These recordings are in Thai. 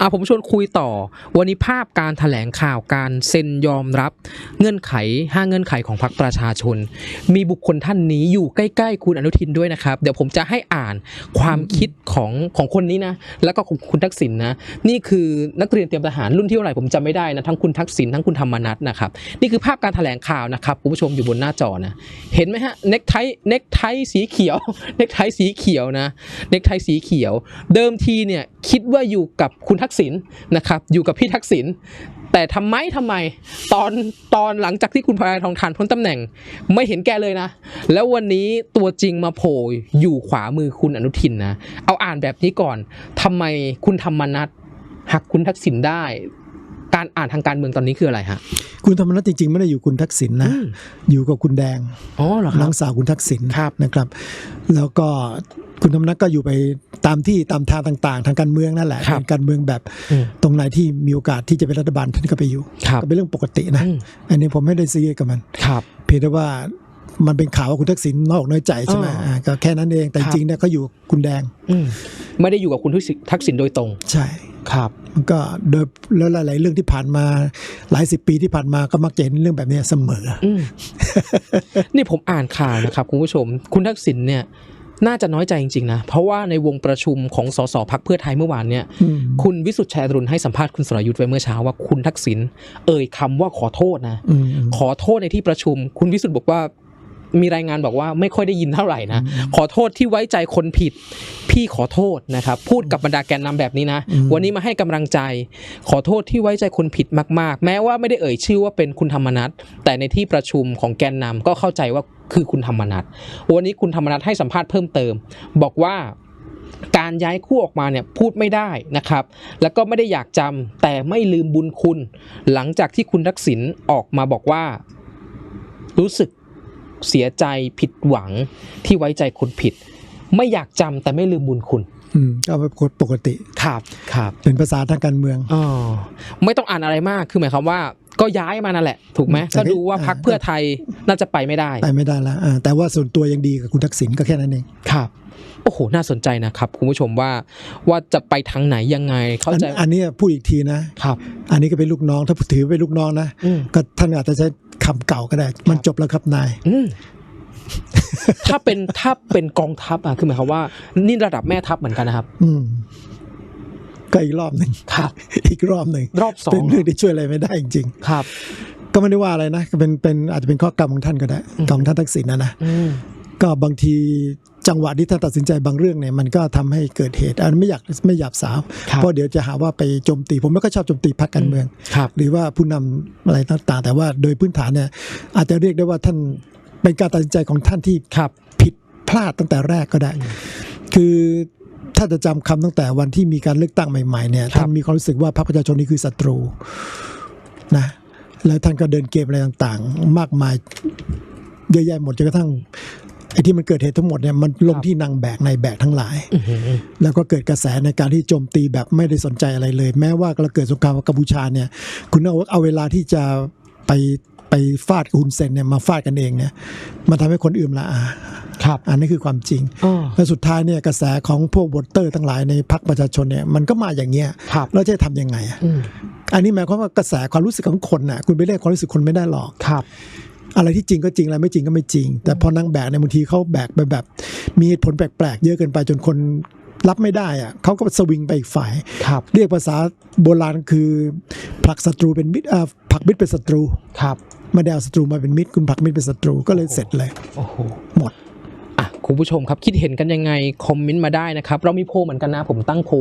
อะผมชวนคุยต่อ วันนี้ภาพการแถลงข่าวการเซ็นยอมรับ เงื่อนไข 5 เงื่อนไขของพรรคประชาชน มีบุคคลท่านนี้อยู่ใกล้ๆคุณอนุทินด้วยนะครับ เดี๋ยวผมจะให้อ่านความคิดของของคนนี้นะ แล้วก็ของคุณทักษิณนะนี่คือนักเรียนเตรียมทหารรุ่นที่เท่าไหร่ผมจำไม่ได้นะ ทั้งคุณทักษิณทั้งคุณธรรมนัฐนะครับ นี่คือภาพการแถลงข่าวนะครับคุณผู้ชมอยู่บนหน้าจอนะ เห็นไหมฮะ เน็กไทเน็กไทสีเขียว เน็กไทสีเขียวนะ เน็กไทสีเขียว เดิมทีเนี่ยคิดว่าอยู่กับคุณทักักษิณนะครับอยู่กับพี่ทักษิณแต่ทำไมทำไมตอนตอนหลังจากที่คุณพายทองทานพ้นตำแหน่ง ไม่เห็นแกเลยนะ แล้ววันนี้ตัวจริงมาโผล่อยู่ขวามือคุณอนุทินนะ เอาอ่านแบบนี้ก่อนทำไมคุณธรรมนัฐหักคุณทักษิณได้ การอ่านทางการเมืองตอนนี้คืออะไรฮะ คุณธรรมนัฐจริงๆ ไม่ได้อยู่คุณทักษิณนะอืมอยู่กับคุณแดงอ๋อเหรอคน้รัอบงสาวคุณทักษิณครับนะครับ แล้วก็คุณธรรมนัฐก็อยู่ไปตามที่ตามทางต่างๆ ทางการเมืองนั่นแหละครับเป็นการเมืองแบบอืมตรงไหนที่มีโอกาสที่จะเป็นรัฐบาลท่านก็ไปอยู่ครับก็เป็นเรื่องปกตินะอืมอันนี้ผมไม่ได้ซีเรียสกับมันครับ เพียงแต่ว่ามันเป็นข่าวว่าคุณทักษิณนอกน้อยใจใช่ไหมอ๋ออ่าก็แค่นั้นเองแต่ครับจริงๆเนี่ยเขาอยู่กับคุณแดงอืมไม่ได้อยู่กับคุณทักษิณโดยตรง ใช่ ครับมันก็โดยแล้วหลายๆเรื่องที่ผ่านมาหลายสิบปีที่ผ่านมาก็มักจะเห็นเรื่องแบบนี้เสมออืมนี่ผมอ่านข่าวนะครับคุณผู้ชม คุณทักษิณเนี่ยน่าจะน้อยใจจริงๆนะ เพราะว่าในวงประชุมของสสพักเพื่อไทยเมื่อวานเนี่ยอืมคุณวิสุทธิ์ชัยอรุณให้สัมภาษณ์คุณสรยุทธ์ไว้เมื่อเช้าว่าคุณทักษิณเอ่ยคำว่าขอโทษนะอืมขอโทษในที่ประชุม คุณวิสุทธ์บอกว่า มีรายงานบอกว่าไม่ค่อยได้ยินเท่าไหร่นะ ขอโทษที่ไว้ใจคนผิด พี่ขอโทษนะครับ พูดกับบรรดาแกนนำแบบนี้นะ วันนี้มาให้กำลังใจ ขอโทษที่ไว้ใจคนผิดมาก ๆ แม้ว่าไม่ได้เอ่ยชื่อว่าเป็นคุณธรรมนัฐแต่ในที่ประชุมของแกนนำก็เข้าใจว่าคือคุณธรรมนัฐวันนี้คุณธรรมนัฐให้สัมภาษณ์เพิ่มเติม บอกว่าการย้ายคู่ออกมาเนี่ยพูดไม่ได้นะครับ แล้วก็ไม่ได้อยากจำแต่ไม่ลืมบุญคุณ หลังจากที่คุณทักษิณออกมาบอกว่า รู้สึก เสียใจผิดหวังที่ไว้ใจคนผิด ไม่อยากจำแต่ไม่ลืมบุญคุณอืมก็เป็นคนปกติครับครับเป็นภาษาทางการเมืองอ๋อไม่ต้องอ่านอะไรมากคือหมายความว่า ก็ย้ายมานั่นแหละ ถูกไหมแต่ก็ดูว่าอ่าพักเพื่อไทยน่าจะไปไม่ได้ไปไม่ได้แล้วอ่าแต่ว่าส่วนตัวยังดีกับคุณทักษิณก็แค่นั้นเองครับโอ้โห น่าสนใจนะครับ คุณผู้ชมว่าว่าจะไปทางไหนยังไง เข้าอันใจอันนี้พูดอีกทีนะครับ อันนี้ก็เป็นลูกน้องถ้าถือเป็นลูกน้องนะอืมก็ท่านอาจจะใช้คำเก่าก็ได้ มันจบแล้วครับนายอืมถ้าเป็นถ้าเป็นกองทัพอะคือหมายความว่า นี่ระดับแม่ทัพเหมือนกันนะครับ อืม ก็อีกรอบหนึ่งครับอีกรอบหนึ่งรอบสองเป็นเรื่องที่ช่วยอะไรไม่ได้จริงครับๆก็ไม่ได้ว่าอะไรนะก็เป็นเป็นอาจจะเป็นข้อกรรมของท่านก็ได้อืมของท่านทักษิณนะนะอืมก็บางทีจังหวะที่ท่านตัดสินใจบางเรื่องเนี่ยมันก็ทำให้เกิดเหตุอันไม่อยากไม่หยาบสาวครับเพราะเดี๋ยวจะหาว่าไปโจมตี ผมไม่ค่อยชอบโจมตีพรรคการเมืองครับหรือว่าผู้นำอะไรต่างๆ แต่ว่าโดยพื้นฐานเนี่ยอาจจะเรียกได้ว่าท่านเป็นการตัดสินใจของท่านที่ครับผิดพลาดตั้งแต่แรกก็ได้ คือ ถ้าจะจำคำตั้งแต่วันที่มีการเลือกตั้งใหม่ๆเนี่ยครับท่านมีความรู้สึกว่าพรรคประชาชนนี่คือศัตรูนะแล้วท่านก็เดินเกมอะไรต่างๆ มากมายเยอะแยะหมดจนกระทั่งไอ้ที่มันเกิดเหตุทั้งหมดเนี่ยมันลงที่นางแบกในายแบกทั้งหลายอื้อหือแล้วก็เกิดกระแสในการที่โจมตีแบบไม่ได้สนใจอะไรเลย แม้ว่าเราเกิดสงครามกับกัมพูชาเนี่ย คุณเอาเอาเวลาที่จะไปไปฟาดกับฮุนเซนเนี่ยมาฟาดกันเองเนี่ยมันทำให้คนอื่นละอา ครับอันนี้คือความจริงอ๋อและสุดท้ายเนี่ยกระแสของพวกวอเตอร์ทั้งหลายในพรรคประชาชนเนี่ยมันก็มาอย่างเงี้ยครับแล้วจะทำยังไงอะอืมอันนี้หมายความว่ากระแสความรู้สึกของคนน่ะคุณไปเรียกความรู้สึกคนไม่ได้หรอกครับอะไรที่จริงก็จริงอะไรไม่จริงก็ไม่จริง แต่พอนั่งแบกในยบางทีเขาแบกไปแบบ มีเหตุผลแปลกๆ เยอะเกินไปจนคนรับไม่ได้อะเขาก็สวิงไปอีกฝ่ายครับเรียกภาษาโบราณคือผลักศัตรูเป็นมิตรเอ่อผลักมิตรเป็นศัตรูครับไม่ได้เอาศัตรูมาเป็นมิตร คุณผลักมิตรเป็นศัตรูก็เลยเสร็จเลยโอ้โหหมดอะ คุณผู้ชมครับคิดเห็นกันยังไงคอมเมนต์มาได้นะครับเรามีโพลเหมือนกันนะผมตั้งโพล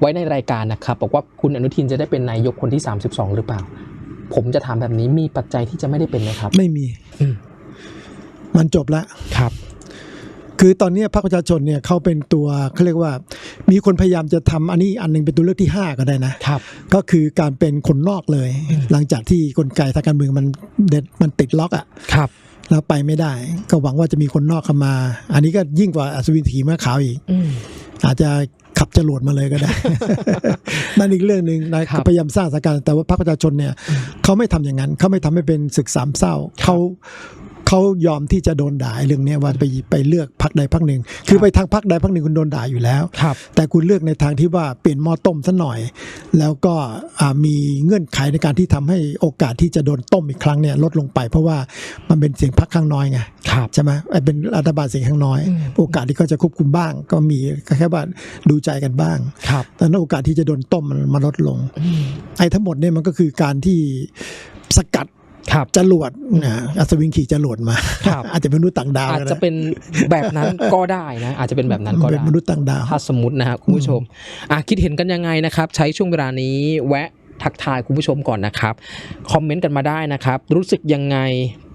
ไว้ในรายการนะครับบอกว่าคุณอนุทินจะได้เป็นนายกคนที่ 32 หรือเปล่า ผมจะถามแบบนี้มีปัจจัยที่จะไม่ได้เป็นไหมครับ ไม่มีอืมมันจบแล้วครับ คือตอนเนี้ยพรรคประชาชนเนี่ยเขาเป็นตัวเขาเรียกว่า มีคนพยายามจะทำอันนี้อันหนึงเป็นตัวเลือกที่ 5 ก็ได้นะครับ ก็คือการเป็นคนนอกเลย หลังจากที่กลไกทางการเมืองมันเด็ดมันติดล็อกอะ่ะครับ แล้วไปไม่ได้ ก็หวังว่าจะมีคนนอกเข้ามา อันนี้ก็ยิ่งกว่าอัศวินถีม้าขาวอีกอืมอาจจะขับจรวดมาเลยก็ได้ นั่นอีกเรื่องหนึ่งนะครับพยายามสร้างสถานการณ์แต่ว่าพรรคประชาชนเนี่ย เขาไม่ทำอย่างนั้น เขาไม่ทำให้เป็นศึกสามเศร้า เขา เขายอมที่จะโดนด่าเรื่องเนี้ยว่าไปไปเลือกพักใดพักหนึ่ง คือไปทางพักใดพักหนึ่งคุณโดนด่าอยู่แล้วครับแต่คุณเลือกในทางที่ว่าเปลี่ยนหม้อต้มซะหน่อย แล้วก็อ่ามีเงื่อนไขในการที่ทำให้โอกาสที่จะโดนต้มอีกครั้งเนี่ยลดลงไป เพราะว่ามันเป็นเสียงพักข้างน้อยไงครับใช่ไหมไอ้เป็นรัฐบาลเสียงข้างน้อยอืมโอกาสที่เขาจะควบคุมบ้าง ก็มีก็แค่ว่าดูใจกันบ้างครับแต่นั้นโอกาสที่จะโดนต้มมันมันลดลงอืมไอ้ทั้งหมดเนี่ยมันก็คือการที่สกัด ครับจรวดนะอัศวินขี่จรวดมา ครับ อาจจะเป็นมนุษย์ต่างดาวอาจก็จะได้เป็นแบบนั้นก็ได้นะ อาจจะเป็นแบบนั้นก็เป็นได้มนุษย์ต่างดาวถ้าสมมตินะครับคุณผู้ชมอะคิดเห็นกันยังไงนะครับ ใช้ช่วงเวลานี้แวะ ทักทายคุณผู้ชมก่อนนะครับ คอมเมนต์กันมาได้นะครับ รู้สึกยังไง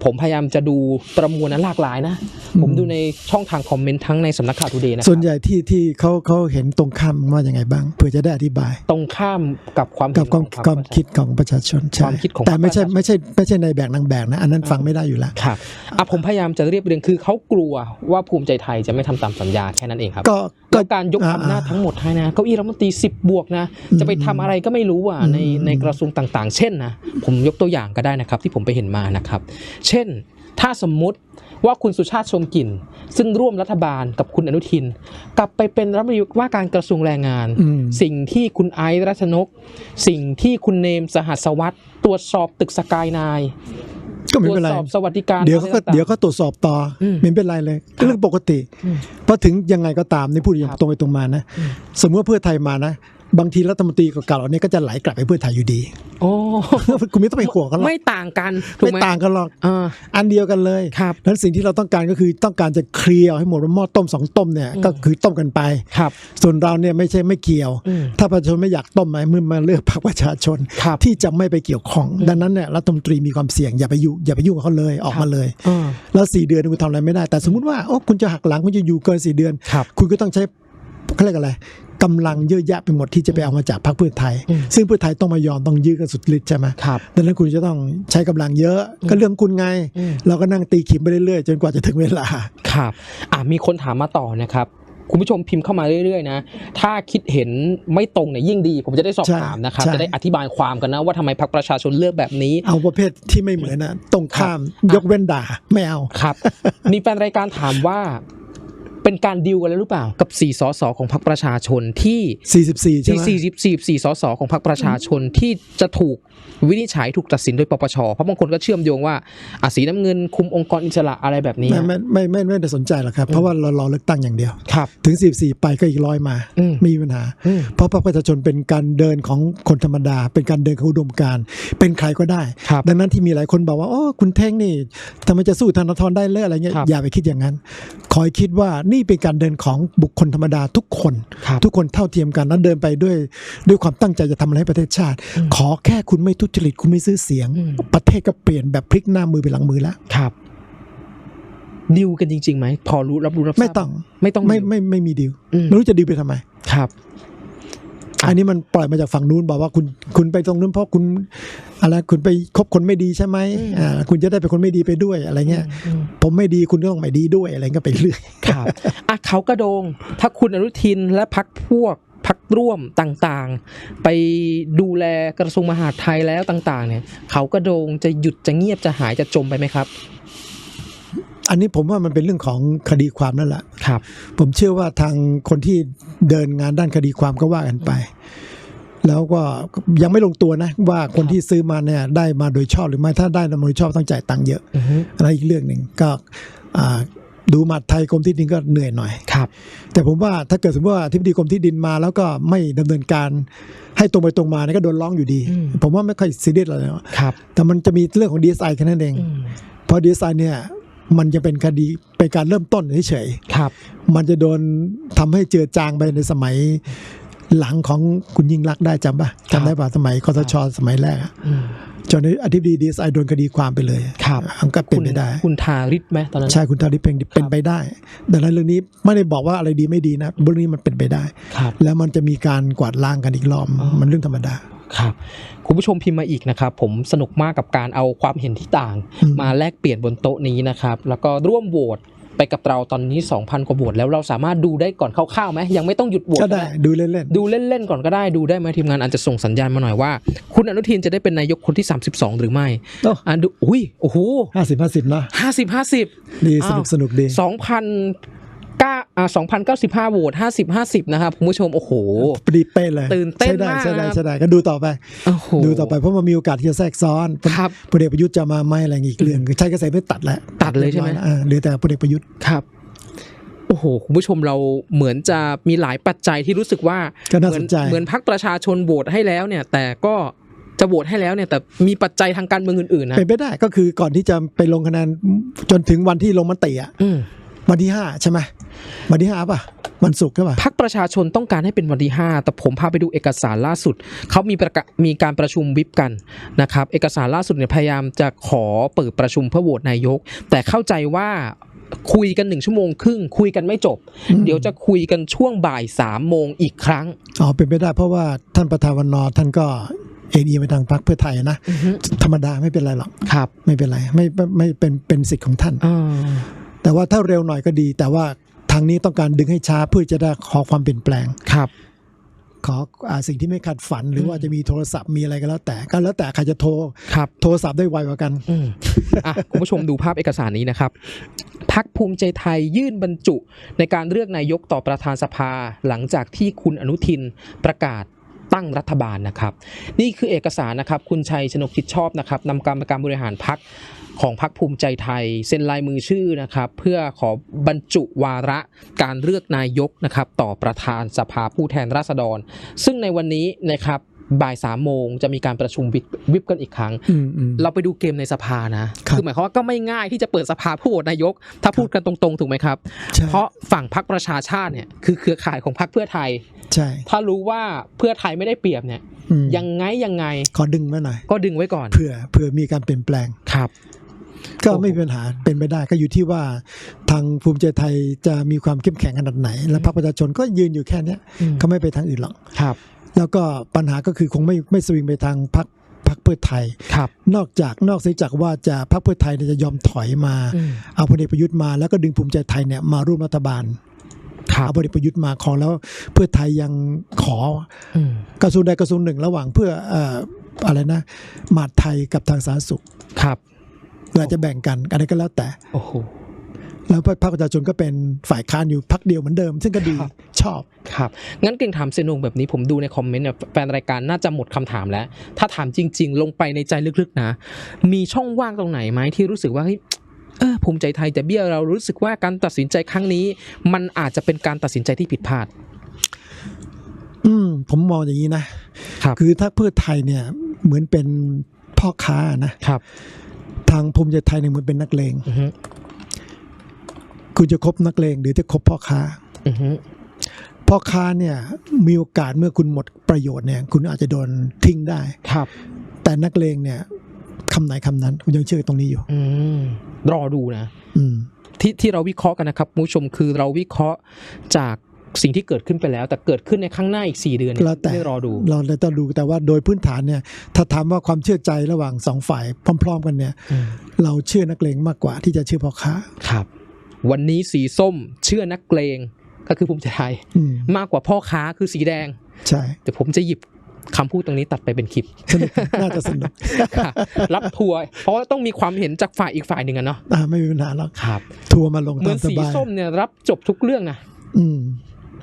ผมพยายามจะดูประมวลนั้นหลากหลายนะ ผมดูในช่องทางคอมเมนต์ทั้งในสำนักข่าวทูเดย์นะคส่รัวนใหญ่ที่ที่เขาเขาเห็นตรงข้ามว่ายังไงบ้าง เพื่อจะได้อธิบาย ตรงข้ามกับความกับเห็นความของพรรความคิดของประชาชนใช่ความคิดของแต่ไม่ใช่ประชาชนไม่ใช่ไม่ใช่ในแบกนางแบกนะ อันนั้นฟังไม่ได้อยู่แล้วครับอะผมพยายามจะเรียบเรียงคือเขากลัวว่าภูมิใจไทยจะไม่ทำตามสัญญาแค่นั้นเองครับก็แล้วการยกอ่อำนาจทั้งหมดให้นะเก้าอี้รัฐมนตรี10บวกนะ จะไปทำอะไรก็ไม่รู้อะอืมในในกระทรวงต่างๆ เช่นนะผมยกตัวอย่างก็ได้นะครับที่ผมไปเห็นมานะครับ เช่น ถ้าสมมุติว่าคุณสุชาติชมกลิ่น ซึ่งร่วมรัฐบาลกับคุณอนุทิน กลับไปเป็นรัฐมนตรีว่าการกระทรวงแรงงานอืมสิ่งที่คุณไอซ์รัชนก สิ่งที่คุณเนมสหัสวัตรตรวจสอบตึกสกายนายก็ไม่ตรวเป็นจไรสอบสวัสดิการเดี๋ยวเขาก็อะไรต่างๆเดี๋ยวเขาตรวจสอบต่ออมไม่เป็นไรเลยก็เรื่องปกติอืมเพราะถึงยังไงก็ตามนี่พูดอย่างครับตรงไปตรงมานะอืมสมมติว่าเพื่อไทยมานะ บางทีรัฐมนตรีเก่าๆเหล่านี้ก็จะไหลกลับไปเพื่อไทยอยู่ดี โอ้คุณไม่ต้องไปห่วงกันหรอกไม่ต่างกันถูกไม่ไหมต่างกันหรอกอ่าอันเดียวกันเลยครับนั้นสิ่งที่เราต้องการก็คือต้องการจะเคลียร์ให้หมดว่าหม้อต้มสองต้มเนี่ยอืมก็คือต้มกันไปครับ ส่วนเราเนี่ยไม่ใช่ไม่เกี่ยวอืมถ้าประชาชนไม่อยากต้มไหมมึงมาเลือกพรรคประชาชนครับที่จะไม่ไปเกี่ยวข้อง ดังนั้นเนี่ยรัฐมนตรีมีความเสี่ยงอย่าไปยุ่งอย่าไปยุ่งกับเขาเลยออกมาเลยอ่าแล้วสี่เดือนคุณทำอะไรไม่ได้ แต่สมมติว่าโอ้คุณจะหักหลังคุณจะอยู่เกินสี่เดือนครับคุณก็ต้องใช้ เขาเรียกอะไรกำลังเยอะแยะไปหมดที่จะไปเอามาจากพรรคเพื่อไทยอืมซึ่งเพื่อไทยต้องมายอมต้องยื้อกันสุดฤทธิ์ใช่ไหมครับดังนั้นคุณจะต้องใช้กำลังเยอะก็เรื่องคุณไงอืมเราก็นั่งตีขิมไปเรื่อยๆ จนกว่าจะถึงเวลา ครับอ่ามีคนถามมาต่อนะครับคุณผู้ชมพิมพ์เข้ามาเรื่อยๆนะ ถ้าคิดเห็นไม่ตรงเนี่ยยิ่งดี ผมจะได้สอบใช่ถามนะครับใช่จะได้อธิบายความกันนะว่าทำไมพรรคประชาชนเลือกแบบนี้ เอาประเภทที่ไม่เหมือนนะตรงข้ามครับยกเว้นด่าไม่เอา ครับ มีแฟนรายการถามว่า เป็นการดิวกันแล้วหรือเปล่ากับ 4 สสของพรรคประชาชนที่ 44 ใช่ที่ไหมสี่สิบสี่สี่สสของพรรคประชาชนที่จะถูกวินิจฉัยถูกตัดสินโดยปปชเพราะบางคนก็เชื่อมโยงว่าอะสีน้ำเงินคุมองค์กรอิสระอะไรแบบนี้ไม่ไม่ไม่ไม่ไม่ได้สนใจหรอกครับ เพราะว่าเรารอเลือกตั้งอย่างเดียวครับถึง 44 ไปก็อีกร้อยมาอืมไม่มีปัญหาอืมเพราะพรรคประชาชนเป็นการเดินของคนธรรมดา เป็นการเดินของอุดมการณ์เป็นใครก็ได้ครับดังนั้นที่มีหลายคนบอกว่าโอ้คุณเท่งนี่ทำไมจะสู้ธนาธรได้เลยอะไรเงี้ยครับอย่าไปคิดอย่างนั้น คอยคิดว่านี่เป็นการเดินของบุคคลธรรมดาทุกคนครับทุกคนเท่าเทียมกันแล้วเดินไปด้วยด้วยความตั้งใจจะทำอะไรให้ประเทศชาติอืมขอแค่คุณไม่ทุจริตคุณไม่ซื้อเสียงอืมประเทศก็เปลี่ยนแบบพลิกหน้ามือไปหลังมือแล้วครับดิวกันจริงๆไหมพอรู้รับรู้รับทราบไม่ต้องไม่ต้องไม่ดิวไม่ไม่มีดีลอืมไม่รู้จะดีลไปทำไมครับ อะอันนี้มันปล่อยมาจากฝั่งนู้นบอกว่าคุณคุณไปตรงนู้นเพราะคุณอะไรคุณไปคบคนไม่ดีใช่ไหมอ่าคุณจะได้เป็นคนไม่ดีไปด้วยอะไรเงี้ยอืมผมไม่ดีคุณก็ต้องไม่ดีด้วยอะไรก็ไปเรื่อยครับอะเขากระโดง ถ้าคุณอนุทินและพักพวกพักร่วมต่างๆ ไปดูแลกระทรวงมหาดไทยแล้วต่าง ๆ เนี่ย เขากระโดงจะหยุดจะเงียบจะหายจะจมไปไหมครับอันนี้ผมว่ามันเป็นเรื่องของคดีความนั่นแหละครับ ผมเชื่อว่าทางคนที่เดินงานด้านคดีความก็ว่ากันไป แล้วก็ยังไม่ลงตัวนะว่าคนที่ซื้อมาเนี่ยได้มาโดยชอบหรือไม่ถ้าได้มาโดยชอบต้องจ่ายตังค์เยอะอือฮึอันนั้นอีกเรื่องหนึ่งก็อ่าดูมาไทยกรมที่ดินก็เหนื่อยหน่อยครับ แต่ผมว่าถ้าเกิดสมมติว่าอธิบดีกรมที่ดินมา แล้วก็ไม่ดำเนินการให้ตรงไปตรงมาเนี่ยก็โดนร้องอยู่ดีอืมผมว่าไม่ค่อยซีเรียสอะไรหรอกครับ แต่มันจะมีเรื่องของดีไซน์แค่นั้นเองอืมเพราะดีไซน์เนี่ยมันจะเป็นคดีเป็นการเริ่มต้นเฉยครับๆมันจะโดนทำให้เจือจางไปในสมัย หลังของคุณยิ่งรักษณ์ได้จำปะจำได้ปะสมัยคอสชสมัยแรกอะอืมจนอธิบดีดีไซน์โดนคดีความไปเลยครับมันก็เป็นคุณไปได้ คุณทาริศไหมตอนนั้นใช่คุณทาริเพลงเป็นไปได้ดังนั้นเรื่องนี้ไม่ได้บอกว่าอะไรดีไม่ดีนะเรื่องนี้มันเป็นไปได้ครับแล้วมันจะมีการกวาดล้างกันอีกรอบอ๋อมันเรื่องธรรมดาครับคุณผู้ชมพิมพ์มาอีกนะครับ ผมสนุกมากกับการเอาความเห็นที่ต่างอืมมาแลกเปลี่ยนบนโต๊ะนี้นะครับ แล้วก็ร่วมโหวต ไปกับเราตอนนี้ 2,000 กว่าโหวตแล้วเราสามารถดูได้ก่อนคร่าวๆไหมยังไม่ต้องหยุดโหวตก็ได้ดูเล่นดูเล่นๆก่อนก็ได้ดูได้ไหมทีมงานอาจจะส่งสัญญาณมาหน่อยว่า คุณอนุทินจะได้เป็นนายกคนที่ 32 หรือไม่ๆโอ้อะดูอุ้ยโอ้โหห้าสิบห้าสิบนะห้าสิบห้าสิบดีอ้าวสนุกสนุกดีสองพันเก้าอ่าสองพันเก้าสิบห้าโหวตห้าสิบห้าสิบนะครับคุณผู้ชม โอ้โหดีเป๊ะเลยตื่นเต้นใช่ได้มากใช่ได้นะครับใช่ได้ก็ดูต่อไปโอ้โหดูต่อไปเพราะมันมีโอกาสที่จะแทรกซ้อนครับพลเอกประยุทธ์จะมาไหมอะไรอย่างอีกเรื่องใช้กระแสไม่ตัดแล้วตัดเลยใช่ไหมอ่าเหลือแต่พลเอกประยุทธ์ครับโอ้โห คุณผู้ชมเราเหมือนจะมีหลายปัจจัยที่รู้สึกว่าก็น่าเหมืสนนใจเหมือนพักประชาชนโหวตให้แล้วเนี่ย แต่ก็จะโหวตให้แล้วเนี่ยแต่มีปัจจัยทางการเมืองอื่นๆนะเป็นไปได้ก็คือก่อนที่จะไปลงคะแนนจนถึงวันที่ลงมติอะอืมวันที่ห้าใช่ไหม วันที่ห้าป่ะวันศุกร์ใช่ป่ะพักประชาชนต้องการให้เป็นวันที่ 5 แต่ผมพาไปดูเอกสารล่าสุด เขามีประกาศมีการประชุมวิปกันนะครับ เอกสารล่าสุดเนี่ยพยายามจะขอเปิดประชุมเพื่อโหวตนายก แต่เข้าใจว่าคุยกันหนึ่งชั่วโมงครึ่ง คุยกันไม่จบ เดี๋ยวจะคุยกันช่วงบ่ายสามโมงอีกครั้งอ๋อเป็นไปได้เพราะว่าท่านประธานวันนอร์ท่านก็เอ็นเอียงไปทางพรรคเพื่อไทยนะอือฮึธรรมดาไม่เป็นไรหรอกครับ ไม่เป็นไรไม่ไม่ไม่เป็นเป็นสิทธิ์ของท่านอ่าแต่ว่าถ้าเร็วหน่อยก็ดี แต่ว่าทางนี้ต้องการดึงให้ช้าเพื่อจะได้ขอความเปลี่ยนแปลงครับขออาสิ่งที่ไม่คาดฝันหรือว่าจะมีโทรศัพท์มีอะไรก็แล้วแต่ก็แล้วแต่ใครจะโทรครับโทรศัพท์ได้ไวกว่ากันอืมอะคุณผู้ชมดูภาพเอกสารนี้นะครับพักภูมิใจไทยยื่นบรรจุ ในการเลือกนายกต่อประธานสภา หลังจากที่คุณอนุทินประกาศ ตั้งรัฐบาลนะครับ นี่คือเอกสารนะครับ คุณชัยชนกทิดชอบนะครับนำกรรมการบริหารพักของพักภูมิใจไทย เซ็นลายมือชื่อนะครับ เพื่อขอบรรจุวาระการเลือกนายกนะครับ ต่อประธานสภาผู้แทนราษฎร ซึ่งในวันนี้นะครับ บ่ายสามโมงจะมีการประชุมวิปวิปกันอีกครั้งอืมอืมเราไปดูเกมในสภานะครับอหมายความว่าก็ไม่ง่ายที่จะเปิดสภาผู้โหวตนายก ถ้าพูดกันตรงๆ ถูกไหมครับใช่เพราะฝั่งพรรคประชาชาติเนี่ยคือเครือข่ายของพรรคเพื่อไทย ใช่ ถ้ารู้ว่าเพื่อไทยไม่ได้เปรียบเนี่ยอืมยังไงยังไงขอดึงไว้หน่อย ก็ดึงไว้ก่อน เผื่อเผื่อมีการเปลี่ยนแปลง ครับก็โอ้โหไม่มีปัญหาเป็นไปได้ก็อยู่ที่ว่าทางภูมิใจไทยจะมีความเข้มแข็งขนาดไหน และพรรคประชาชนก็ยืนอยู่แค่เนี้ยเขาไม่ไปทางอื่นหรอกครับ แล้วก็ปัญหาก็คือคงไม่ไม่สวิงไปทางพรรคพรรคเพื่อไทยครับนอกจากนอกเสียจากว่าจะพรรคเพื่อไทยเนี่ยจะยอมถอยมาอืมเอาพลเอกประยุทธ์มาแล้วก็ดึงภูมิใจไทยเนี่ยมาร่วมรัฐบาลครับเอาพลเอกประยุทธ์มาขอแล้วเพื่อไทยยังขออืมกระทรวงใดกระทรวงหนึ่ง ระหว่างเพื่อเอ่ออะไรนะมหาดไทยกับทางสาธารณสุขครับเพื่อจะแบ่งกันอะไรก็แล้วแต่โอ้โห แล้วพรรคประชาชนก็เป็นฝ่ายค้านอยู่พักเดียวเหมือนเดิม ซึ่งก็ดีครับชอบครับงั้นเก่งถามเซนงแบบนี้ผมดูในคอมเมนต์เนี่ยแฟนรายการน่าจะหมดคำถามแล้ว ถ้าถามจริง ๆ ลงไปในใจลึกๆนะ มีช่องว่างตรงไหนไหมที่รู้สึกว่าเฮ้ยเออภูมิใจไทยจะเบี้ยวเรารู้สึกว่าการตัดสินใจครั้งนี้ มันอาจจะเป็นการตัดสินใจที่ผิดพลาด อืม ผมมองอย่างนี้นะครับอถ้าเพื่อไทยเนี่ย เหมือนเป็นพ่อค้านะครับ ทางภูมิใจไทยเนี่ยเหมือนเป็นนักเลงอือฮึ คุณจะคบนักเลงหรือจะคบพ่อค้าอือฮึพ่อค้าเนี่ยมีโอกาสเมื่อคุณหมดประโยชน์เนี่ย คุณอาจจะโดนทิ้งได้ครับ แต่นักเลงเนี่ยคำไหนคำนั้นผมยังเชื่อตรงนี้อยู่ อืมรอดูนะ อืมที่ที่เราวิเคราะห์กันนะครับคุณผู้ชมคือเราวิเคราะห์จากสิ่งที่เกิดขึ้นไปแล้ว แต่เกิดขึ้นในข้างหน้าอีก 4 เดือนเนี่ยแล้วแต่ไม่รอดู เราเลยต้องดูแต่ว่าโดยพื้นฐานเนี่ย ถ้าถามว่าความเชื่อใจระหว่างสองฝ่ายพร้อม ๆ กันเนี่ยอืมเราเชื่อนักเลงมากกว่าที่จะเชื่อพ่อค้าครับ วันนี้สีส้มเชื่อนักเกรงก็คือภูมิใจไทยอืมมากกว่าพ่อค้าคือสีแดง ใช่แต่ผมจะหยิบคำพูดตรงนี้ตัดไปเป็นคลิปสนุกน่าจะสนุกค่ะรับทัวร์เพราะว่าต้องมีความเห็นจากฝ่ายอีกฝ่ายหนึ่งอะเนาะอ่าไม่มีปัญหาหรอกครับ ทัวร์มาลงเหมืตาอนมสสีบายส้มเนี่ยรับจบทุกเรื่องนะอืม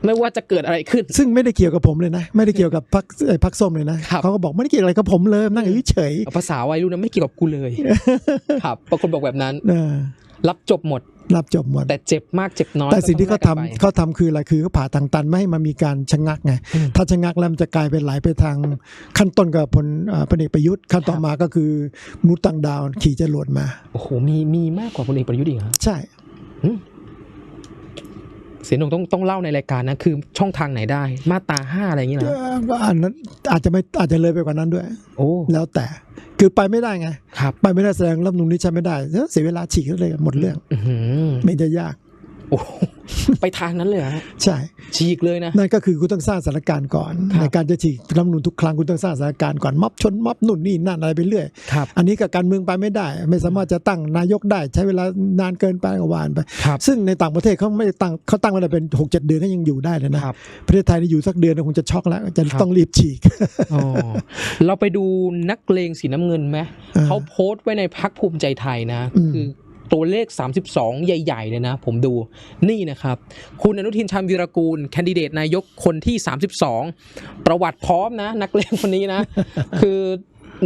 ไม่ว่าจะเกิดอะไรขึ้น ซึ่งไม่ได้เกี่ยวกับผมเลยนะ ไม่ได้เกี่ยวกับพักพักส้มเลยนะครับเขาก็บอกไม่ได้เกี่ยวอะไรกับผมเลยนั่งอยู่เฉยภาษาวัยรุ่นนะไม่เกี่ยวกับกูเลย ครับบางคนบอกแบบนั้นๆเออรับจบหมด รับจบหมด แต่เจ็บมากเจ็บน้อย แต่สิ่งที่เขาก็ทำต้องแลกกันไปเขาทำคืออะไรคือเขาผ่าทางตันไม่ให้มันมีการชะงักไงอืมถ้าชะงักแล้วมันจะกลายเป็นไหลไปทางขั้นต้นกับพลเอ่อพลเอกประยุทธ์ขั้นต่อมาก็คือมนุษย์ต่างดาวขี่จรวดมา โอ้โหมีมีมากกว่าพลเอกประยุทธ์อีกเหรอใช่ เสียหนงต้องต้องเล่าในรายการนะคือช่องทางไหนได้ มาตราห้าอะไรอย่างเงี้ยเอนะอก็อันนั้นอาจจะไม่อาจจะเลยไปกว่านั้นด้วย โอ้แล้วแต่คือไปไม่ได้ไงครับไปไม่ได้แสดงรับนูนนี้ใช้ไม่ได้เสียเวลาฉีกเลยหมดเรื่องอื้อหือไม่จะยาก โโอ้โหไปทางนั้นเลยเหรอฮะใช่ฉีกเลยนะนั่นก็คือคุณต้องสร้างสถานการณ์ก่อนครับในการจะฉีกรัฐธรรมนูญทุกครั้งคุณต้องสร้างสถานการณ์ก่อนม็อบชนม็อบนู่นนี่นั่นอะไรไปเรื่อยครับอันนี้กับการเมืองไปไม่ได้ ไม่สามารถจะตั้งนายกได้ ใช้เวลานานเกินไปก็วานไปครับซึ่งในต่างประเทศเขาไม่ได้ตั้งเขาตั้งมาได้เป็นหกเจ็ดเดือนก็ยังอยู่ได้เลยนะครับประเทศไทยนี่อยู่สักเดือนคงจะช็อกแล้วจะครับต้องรีบฉีกอ๋อเราไปดูนักเลงสีน้ำเงินไหมอ่าเขาโพสต์ไว้ในพักภูมิใจไทยนะอืมคือ ตัวเลข 32 ใหญ่ๆเลยนะ ผมดูนี่นะครับ คุณอนุทินชาญวีรกูล แคนดิเดตนายกคนที่ 32 ประวัติพร้อมนะ นักเลงคนนี้นะ คือ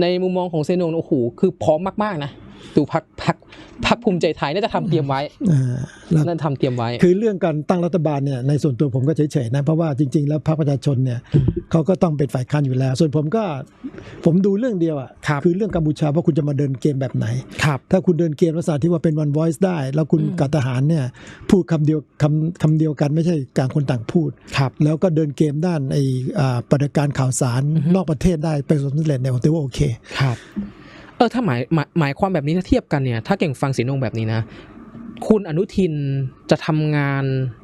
ในมุมมองของเซนงโอ้โหคือพร้อมมากๆนะ ดูพักพักพักภูมิใจไทยน่าจะทำเตรียมไว้อ่าแล้วน่าจะทำเตรียมไว้ คือเรื่องการตั้งรัฐบาลเนี่ยในส่วนตัวผมก็เฉยๆนะเพราะว่าจริง ๆ แล้วพรรคประชาชนเนี่ยอืมเขาก็ต้องเป็นฝ่ายค้านอยู่แล้ว ส่วนผมก็ผมดูเรื่องเดียวอะครับอเรื่องกัมพูชาว่าคุณจะมาเดินเกมแบบไหนครับถ้าคุณเดินเกมลักษณะที่ว่าเป็น one voice ได้ แล้วคุณอืมกับทหารเนี่ยพูดคำเดียวคำคำเดียวกันไม่ใช่ต่างคนต่างพูดครับแล้วก็เดินเกมด้านไอ้อ่าปฏิบัติการข่าวสารอือฮึนอกประเทศได้เป็นสำเร็จเนี่ยผมถือว่าโอเคครับ เออถ้าหมายหมายหมายความแบบนี้ถ้าเทียบกันเนี่ย ถ้าเก่งฟังสีนงแบบนี้นะ คุณอนุทินจะทำงาน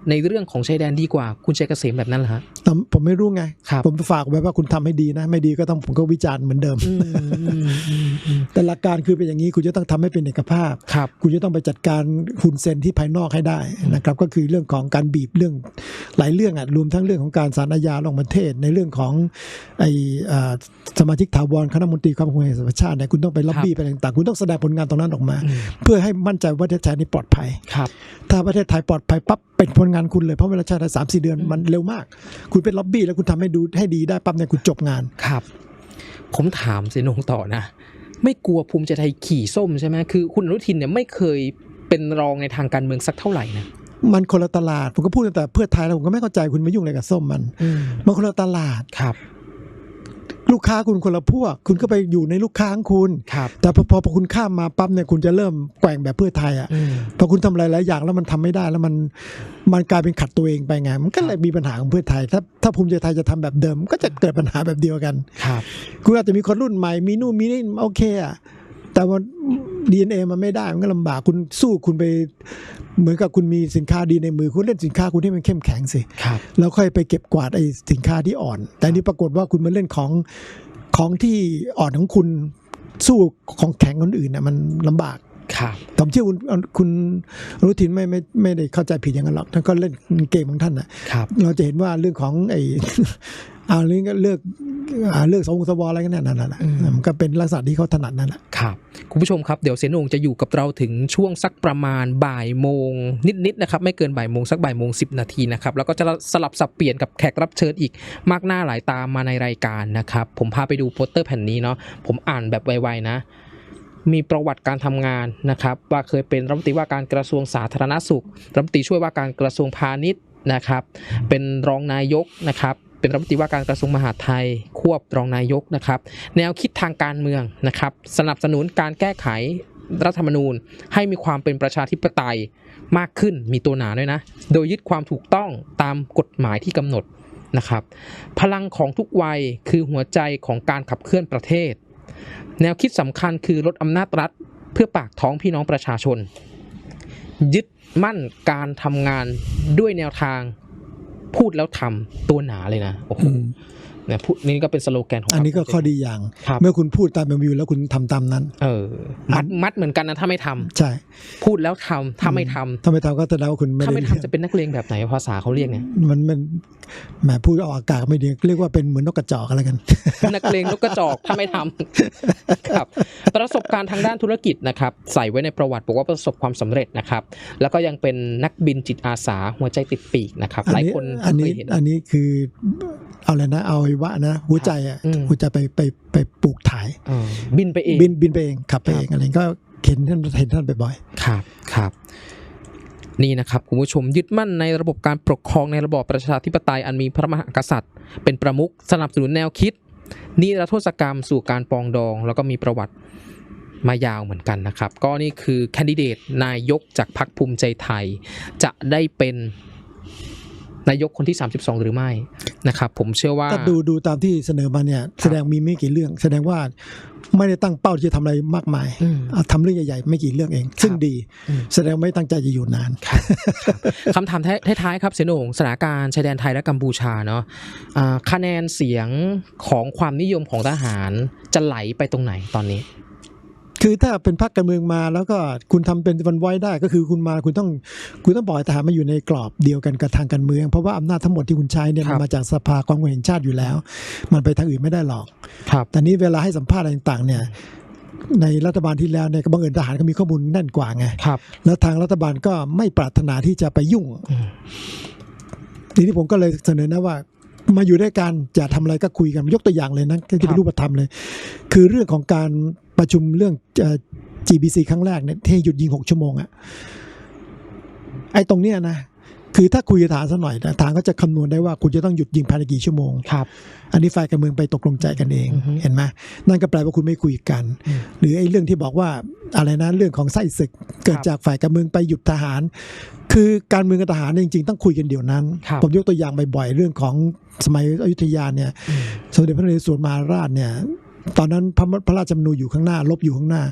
ในเรื่องของชายแดนดีกว่า คุณชัยเกษมแบบนั้นเหรอฮะแต่ผมไม่รู้ไงครับผมฝากไว้ว่าคุณทำให้ดีนะ ไม่ดีก็ต้องผมก็วิจารณ์เหมือนเดิมอืมอืมอืมอืมแต่หลักการคือเป็นอย่างนี้ คุณจะต้องทำให้เป็นเอกภาพครับคุณจะต้องไปจัดการหุ่นเซนที่ภายนอกให้ได้นะครับ ก็คือเรื่องของการบีบเรื่องหลายเรื่องอะรวมทั้งเรื่องของการสารอาญาระหว่างประเทศ ในเรื่องของไออ่าสมาชิกถาวรคณะมนตรีความมั่นคงแห่งชาติเนี่ยคุณต้องไปล็อบบี้ไปต่างๆคุณต้องแสดงผลงานตรงนั้นออกมาอืมเพื่อให้มั่นใจว่าประเทศไทยนี่ปลอดภัยครับ ถ้าประเทศไทยปลอดภัยปั๊บเป็นผลงานคุณเลยเพราะเวลาใช้สามสี่เดือนมันเร็วมาก คุณเป็นล็อบบี้แล้วคุณทำให้ดูให้ดีได้ปั๊บเนี่ยคุณจบงานครับ ผมถามสีนงต่อนะ ไม่กลัวภูมิใจไทยขี่ส้มใช่ไหมคือคุณอนุทินเนี่ยไม่เคยเป็นรองในทางการเมืองสักเท่าไหร่นะมันคนละตลาดผมก็พูดตั้งแต่เพื่อไทยแล้วผมก็ไม่เข้าใจคุณมายุ่งอะไรกับส้มมันอืมมันคนละตลาดครับ ลูกค้าคุณคนละพวก คุณก็ไปอยู่ในลูกค้าของคุณครับแต่พอพอพอคุณข้ามมาปั๊บเนี่ยคุณจะเริ่มแกว่งแบบเพื่อไทยอะอืมพอคุณทำอะไรหลายอย่างแล้วมันทำไม่ได้แล้วมันมันกลายเป็นขัดตัวเองไปไงมันก็เลยมีปัญหาของเพื่อไทย ถ้าถ้าภูมิใจไทยจะทำแบบเดิม ก็จะเกิดปัญหาแบบเดียวกันครับคุณอาจจะมีคนรุ่นใหม่มีนู่นมีนี่โอเคอะ แต่ว่า DNA มันไม่ได้มันก็ลำบากคุณสู้คุณไปเหมือนกับคุณมีสินค้าดีในมือคุณเล่นสินค้าคุณให้มันเข้มแข็งสิครับ แล้วค่อยไปเก็บกวาดไอ้สินค้าที่อ่อน แต่นี่ปรากฏว่าคุณมาเล่นของของที่อ่อนของคุณสู้ของแข็งคนอื่นน่ะมันลำบาก ครับผมเชื่อคุณคุณอนุทินไม่ไม่ไม่ได้เข้าใจผิดอย่างนั้นหรอกท่านก็เล่นเกมของท่านนะครับเราจะเห็นว่าเรื่องของไอ้เอาเรื่องก็เลือกอ่าเลือกสวสวอะไรกันนั่นนั่นแหละอืมมันก็เป็นลักษณะที่เขาถนัดนั่นแหละครับคุณผู้ชมครับเดี๋ยวเสนงจะอยู่กับเราถึงช่วงสักประมาณบ่ายโมงนิดๆนะครับไม่เกินบ่ายโมงสักบ่ายโมงสินาทีนะครับแล้วก็จะสลับสับเปลี่ยนกับแขกรับเชิญอีกมากหน้าหลายตามาในรายการนะครับผมพาไปดูโปสเตอร์แผ่นนี้เนาะผมอ่านแบบไวๆนะ มีประวัติการทำงานนะครับ ว่าเคยเป็นรัฐมนตรีว่าการกระทรวงสาธารณสุขรัฐมนตรีช่วยว่าการกระทรวงพาณิชย์นะครับ เป็นรองนายกนะครับเป็นรัฐมนตรีว่าการกระทรวงมหาดไทย ควบรองนายกนะครับ แนวคิดทางการเมืองนะครับ สนับสนุนการแก้ไขรัฐธรรมนูญ ให้มีความเป็นประชาธิปไตยมากขึ้นมีตัวหนาด้วยนะ โดยยึดความถูกต้องตามกฎหมายที่กำหนดนะครับ พลังของทุกวัยคือหัวใจของการขับเคลื่อนประเทศ แนวคิดสำคัญคือลดอำนาจรัฐ เพื่อปากท้องพี่น้องประชาชน ยึดมั่นการทำงานด้วยแนวทางพูดแล้วทำตัวหนาเลยนะโอ้โห เนี่ยพูดนี่ก็เป็นสโลแกนของพรอัรนคนี้ก็ภูมิใจข้อไทยดีอย่างครับเมื่อคุณพูดตามวิวแล้วคุณทำตามนั้น เออ มัดมัดเหมือนกันนะถ้าไม่ทำใช่ พูดแล้วทำถ้าไม่ทำถ้าไม่ทำก็แสดงว่าคุณไม่ถ้าได้ไม่เรียนทำจะเป็นนักเลงแบบไหนภาษาเขาเรียกเนี่ยมันมันแหมพูดออกอากาศไม่ดีเรียกว่าเป็นเหมือนนกกระจอกอะไรกันนักเลงนกกระจอกถ้าไม่ทำครับ ประสบการณ์ทางด้านธุรกิจนะครับ ใส่ไว้ในประวัติบอกว่าประสบความสำเร็จนะครับ แล้วก็ยังเป็นนักบินจิตอาสาหัวใจติดปีกนะครับอัหลายนี้คนอันเคนี้ยเห็นอันนี้คือ เอาอะไรนะ เอาอวัยวะนะหัวใจอะอืมหัวใจไปไปไปปลูกถ่ายเออบินไปเองบินบินไปเองขับไปครับเองอะไรก็เห็นท่านเห็นท่านบ่อยครับครับนี่นะครับคุณผู้ชมยึดมั่นในระบบการปกครองในระบอบประชาธิปไตยอันมีพระมหากษัตริย์ เป็นประมุขสนับสนุนแนวคิด นิรโทษกรรมสู่การปรองดอง แล้วก็มีประวัติมายาวเหมือนกันนะครับ ก็นี่คือแคนดิเดตนายกจากพรรคภูมิใจไทย จะได้เป็น นายกคนที่ 32 หรือไม่นะครับผมเชื่อว่าถ้าดูดูตามที่เสนอมาเนี่ยแสดงมีไม่กี่เรื่อง แสดงว่าไม่ได้ตั้งเป้าที่จะทำอะไรมากมายอืมอะทำเรื่องใหญ่ๆไม่กี่เรื่องเอง ซึ่งดีอืมแสดงไม่ตั้งใจจะอยู่นานครับครับคำถามท้ายๆครับเสยโหนงสถานการณ์ชายแดนไทยและกัมพูชาเนาะอ่าคะแนนเสียงของความนิยมของทหารจะไหลไปตรงไหนตอนนี้ คือถ้าเป็นพรรคการเมืองมาแล้วก็คุณทำเป็นวันไว้ได้ ก็คือคุณมาคุณต้องคุณต้องปล่อยทหารมาอยู่ในกรอบเดียวกันกับทางการเมือง เพราะว่าอำนาจทั้งหมดที่คุณใช้เนี่ยครัมันบมาจากสภาความมั่นคงแห่งชาติอยู่แล้ว มันไปทางอื่นไม่ได้หรอกครับแต่นี้เวลาให้สัมภาษณ์อะไรต่างๆ เนี่ยในรัฐบาลที่แล้วเนี่ยก็บังเอิญทหารก็มีข้อมูลแน่นกว่าไงครับ แล้วทางรัฐบาลก็ไม่ปรารถนาที่จะไปยุ่งอืมทีนี้ผมก็เลยเสนอนะว่า มาอยู่ด้วยกันจะทำอะไรก็คุยกันยกตัวอย่างเลยนะที่เป็นรูปธรรมเลย คือเรื่องของการประชุมเรื่องเอ่อ GBC ครั้งแรกเนี่ยที่หยุดยิงหกชั่วโมงอะไอ้ตรงเนี้ยนะ คือถ้าคุยกับฐานสักหน่อยนะฐานก็จะคำนวณได้ว่าคุณจะต้องหยุดยิงภายในกี่ชั่วโมงครับอันนี้ฝ่ายการเมืองไปตกลงใจกันเองอือฮึเห็นไหมนั่นก็แปลว่าคุณไม่คุยกันอืมหรือไอ้เรื่องที่บอกว่าอะไรนะเรื่องของไส้ศึก เกิดครับจากฝ่ายการเมืองไปหยุดทหาร คือการเมืองกับทหารเนี่ยจริงๆ ต้องคุยกันเดี๋ยวนั้นครับผมยกตัวอย่างบ่อยๆเรื่องของสมัยอยุธยาเนี่ยอืมสมเด็จพระนเรศวรมหาราชเนี่ยตอนนั้นพระพระราชมนูอยู่ข้างหน้า ลบอยู่ข้างหน้า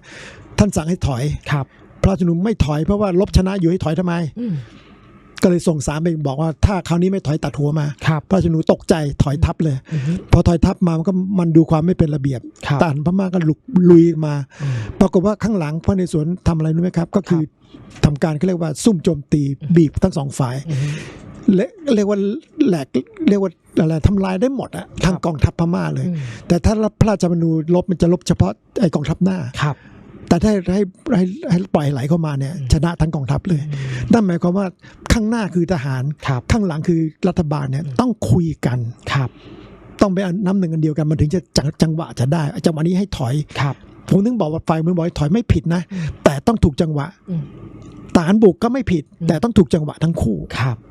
ท่านสั่งให้ถอยครับ พระราชมนูไม่ถอยเพราะว่าลบชนะอยู่ให้ถอยทำไมอืม ก็เลยส่งสารไปบอกว่าถ้าคราวนี้ไม่ถอยตัดหัวมาครับพระราชมนูตกใจถอยทับเลยอือฮึพอถอยทับมามันก็มันดูความไม่เป็นระเบียบครับทหารพม่าก็ลุกลุยมาอืมปรากฏว่าข้างหลังพระในสวนทำอะไรรู้ไหมครับ ก็คือทำการเขาเรียกว่าซุ่มโจมตีบีบทั้งสองฝ่ายอือฮึและเรียกว่าแหลกเรียกว่าอะไรทำลายได้หมดอะทั้งกองทัพพม่าเลยอืมแต่ถ้าพระราชมนูลบมันจะลบเฉพาะไอ้กองทัพหน้าครับ แต่ถ้าให้ให้ให้ปล่อยไหลเข้ามาเนี่ยชนะทั้งกองทัพเลย นั่นหมายความว่าข้างหน้าคือทหารครับข้างหลังคือรัฐบาลเนี่ยต้องคุยกันครับ ต้องเป็นน้ำหนึ่งอันเดียวกันมันถึงจะจังจังหวะจะได้จังหวะนี้ให้ถอยครับผมถึงบอกว่าฝ่ายมือบอกให้ถอยไม่ผิดนะอืมแต่ต้องถูกจังหวะอืมทหารบุกก็ไม่ผิดอืมแต่ต้องถูกจังหวะทั้งคู่ครับมัน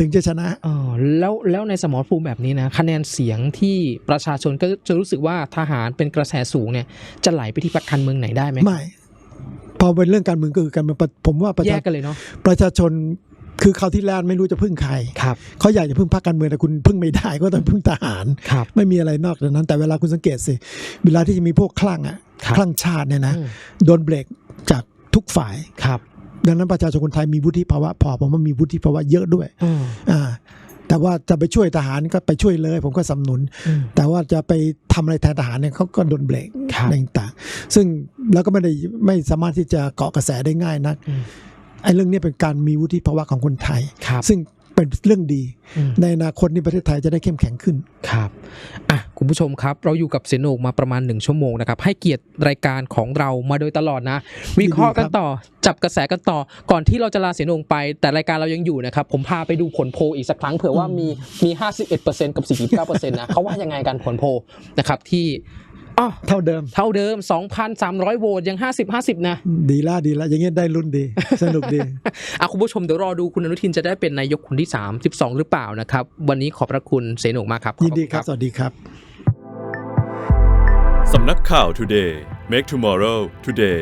ถึงจะชนะอ๋อแล้วแล้วในสมรภูมิแบบนี้นะคะแนนเสียงที่ประชาชนก็จะรู้สึกว่าทหารเป็นกระแสสูงเนี่ยจะไหลไปที่พรรคการเมืองไหนได้ไหมไม่พอเป็นเรื่องการเมืองก็คือการเมืองผมว่าประแยชากกันเลยเนาะประชาชนคือคราวที่แล้วไม่รู้จะพึ่งใครครับเขาอยากจะพึ่งพรรคการเมืองแต่คุณพึ่งไม่ได้ก็ต้องพึ่งทหารครับไม่มีอะไรนอกจากนั้น แต่เวลาคุณสังเกตสิ เวลาที่จะมีพวกคลั่งอะครับคลั่งชาติเนี่ยนะอืมโดนเบรกจากทุกฝ่ายครับ ดังนั้นประชาชนคนไทยมีวุฒิภาวะพอผมว่ามีวุฒิภาวะเยอะด้วยอืมอ่าแต่ว่าจะไปช่วยทหารก็ไปช่วยเลย ผมก็สนับสนุนอืมแต่ว่าจะไปทำอะไรแทนทหารเนี่ยเขาก็โดนเบรกครับอะไรต่างๆ ซึ่งแล้วก็ไม่ได้ไม่สามารถที่จะเกาะกระแสได้ง่ายนักอืมไอ้เรื่องนี้เป็นการมีวุฒิภาวะของคนไทยครับซึ่ง เป็นเรื่องดีอืมในอนาคตนี่ประเทศไทยจะได้เข้มแข็งขึ้นครับอะคุณผู้ชมครับ เราอยู่กับเสยโหนกมาประมาณหนึ่งชั่วโมงนะครับ ให้เกียรติรายการของเรามาโดยตลอดนะ วิเคราะห์กันต่อ จับกระแสกันต่อ ก่อนที่เราจะลาเสยโหนงไป แต่รายการเรายังอยู่นะครับ ผมพาไปดูผลโพลอีกสักครั้งเผื่อว่ามีมี 51%กับ 49%นะเขาว่ายังไงกันผลโพลนะครับที่ อ๋อเท่าเดิม เท่าเดิม 2,300โหวตยัง 50-50 นะ ดีละดีละอย่างเงี้ยได้รุ่นดี สนุกดีอะคุณผู้ชมเดี๋ยวรอดูคุณอนุทินจะได้เป็นนายกคนที่32หรือเปล่านะครับ วันนี้ขอบพระคุณเสยโหนงมากครับขอยินณดีครับ สวัสดีครับ สำนักข่าว Today Make Tomorrow Today